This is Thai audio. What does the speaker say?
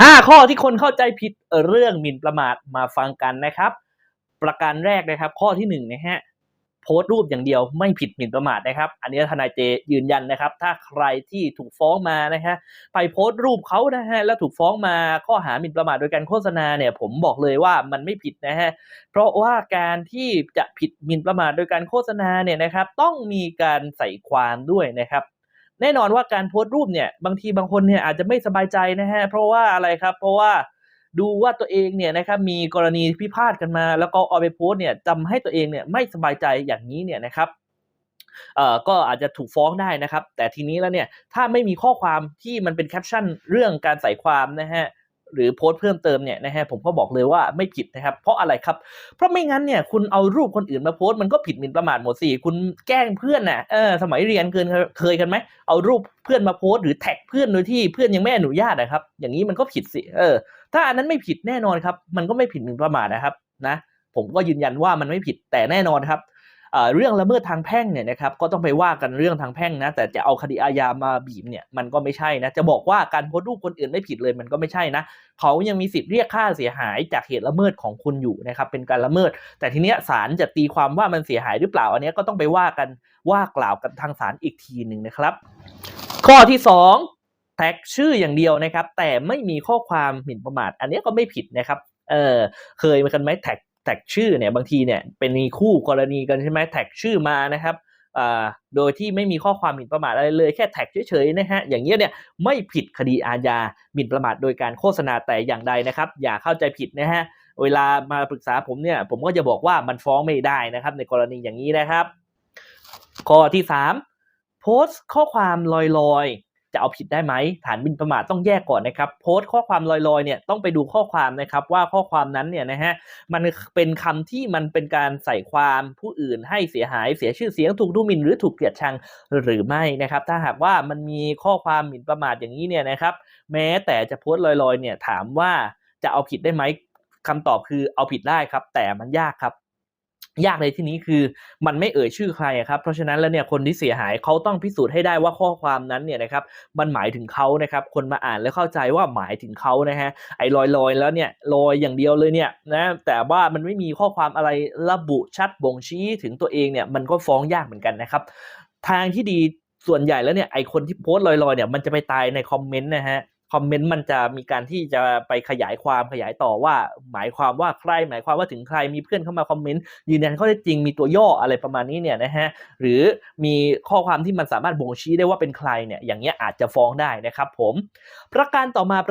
5 ข้อที่คนเข้าใจผิดเรื่องหมิ่นประมาทมาฟังกันนะครับ ประการแรกนะครับ ข้อที่1นะฮะโพสต์รูปอย่างเดียวไม่ผิดหมิ่นประมาทนะครับ อันนี้ทนายเจยืนยันนะครับ ถ้าใครที่ถูกฟ้องมานะฮะไปโพสต์รูปเขานะฮะแล้วถูกฟ้องมาข้อหาหมิ่นประมาทโดยการโฆษณาเนี่ย ผมบอกเลยว่ามันไม่ผิดนะฮะเพราะว่าการที่จะผิดหมิ่นประมาทโดยการโฆษณาเนี่ยนะครับ ต้องมีการใส่ความด้วยนะครับ แน่นอนว่าการโพสต์รูปเนี่ยบางทีบางคนเนี่ยอาจจะไม่สบายใจนะฮะเพราะว่าอะไรครับเพราะว่าดูว่าตัวเองเนี่ยนะครับมีกรณีพิพาทกันมา แล้วก็เอาไปโพสต์เนี่ยจำให้ตัวเองเนี่ยไม่สบายใจอย่างนี้เนี่ยนะครับเอ่อก็อาจจะถูกฟ้องได้นะครับ แต่ทีนี้แล้วเนี่ยถ้าไม่มีข้อความที่มันเป็นแคปชั่นเรื่องการใส่ความนะฮะ หรือโพสต์เพิ่มเติมเนี่ยนะฮะผมก็บอกเลยว่าไม่ผิดนะครับ เพราะอะไรครับ เพราะไม่งั้นเนี่ยคุณเอารูปคนอื่นมาโพสต์มันก็ผิดหมิ่นประมาทหมดสิคุณแกล้งเพื่อนน่ะเออสมัยเรียนเคยเคยกันไหมเอารูปเพื่อนมาโพสต์หรือแท็กเพื่อนโดยที่เพื่อนยังไม่อนุญาตนะครับ อย่างนี้มันก็ผิดสิเออ ถ้าอันนั้นไม่ผิดแน่นอนครับ มันก็ไม่ผิดหมิ่นประมาทนะครับนะ ผมก็ยืนยันว่ามันไม่ผิดแต่แน่นอนครับ เรื่องละเมิดทางแพ่งเนี่ยนะครับก็ต้องไปว่ากันเรื่องทางแพ่งนะแต่จะเอาคดีอาญามาบีบเนี่ยมันก็ไม่ใช่นะจะบอกว่าการโพสต์รูปคนอื่นไม่ผิดเลยมันก็ไม่ใช่นะเขายังมีสิทธิ์เรียกค่าเสียหายจากเหตุละเมิดของคุณอยู่นะครับเป็นการละเมิด แต่ทีเนี้ยศาลจะตีความว่ามันเสียหายหรือเปล่าอันนี้ก็ต้องไปว่ากันว่ากล่าวกันทางศาลอีกทีหนึ่งนะครับ ข้อที่สองแท็กชื่ออย่างเดียวนะครับ แต่ไม่มีข้อความหมิ่นประมาท อันนี้ก็ไม่ผิดนะครับเออเคยมากันไหมแท็ก แท็กชื่อเนี่ยบางทีเนี่ยเป็นมีคู่กรณีกันใช่ไหมแท็กชื่อมานะครับโดยที่ไม่มีข้อความหมิ่นประมาทอะไรเลยแค่แท็กเฉยๆนะฮะอย่างเงี้ยเนี่ยไม่ผิดคดีอาญาหมิ่นประมาทโดยการโฆษณาแต่อย่างใดนะครับ อย่าเข้าใจผิดนะฮะเวลามาปรึกษาผมเนี่ยผมก็จะบอกว่ามันฟ้องไม่ได้นะครับในกรณีอย่างนี้นะครับ ข้อที่สามโพสต์ข้อความลอยๆ จะเอาผิดได้ไหมฐานหมินประมาทต้องแยกก่อนนะครับ โพสต์ข้อความลอยๆเนี่ยต้องไปดูข้อความนะครับว่าข้อความนั้นเนี่ยนะฮะมันเป็นคำที่มันเป็นการใส่ความผู้อื่นให้เสียหายเสียชื่อเสียงถูกดูหมิ่นหรือถูกเกลียดชังหรือไม่นะครับ ถ้าหากว่ามันมีข้อความหมิ่นประมาทอย่างนี้เนี่ยนะครับแม้แต่จะโพสต์ลอยๆเนี่ยถามว่าจะเอาผิดได้ไหมคำตอบคือเอาผิดได้ครับ แต่มันยากครับ ยากในที่นี้คือมันไม่เอ่ยชื่อใครครับ เพราะฉะนั้นแล้วเนี่ยคนที่เสียหายเขาต้องพิสูจน์ให้ได้ว่าข้อความนั้นเนี่ยนะครับมันหมายถึงเขานะครับคนมาอ่านแล้วเข้าใจว่าหมายถึงเขานะฮะไอ้ลอยลอยแล้วเนี่ยลอยอย่างเดียวเลยเนี่ยนะแต่ว่ามันไม่มีข้อความอะไรระบุชัดบ่งชี้ถึงตัวเองเนี่ยมันก็ฟ้องยากเหมือนกันนะครับ ทางที่ดีส่วนใหญ่แล้วเนี่ยไอคนที่โพสต์ลอยๆเนี่ยมันจะไปตายในคอมเมนต์นะฮะ คอมเมนต์มันจะมีการที่จะไปขยายความขยายต่อว่า หมายความว่าใคร หมายความว่าถึงใครมีเพื่อนเข้ามาคอมเมนต์ยืนยันข้อเท็จจริงมีตัวย่ออะไรประมาณนี้เนี่ยนะฮะหรือมีข้อความที่มันสามารถบ่งชี้ได้ว่าเป็นใครเนี่ยอย่างเงี้ยอาจจะฟ้องได้นะครับผม ประการต่อมาประ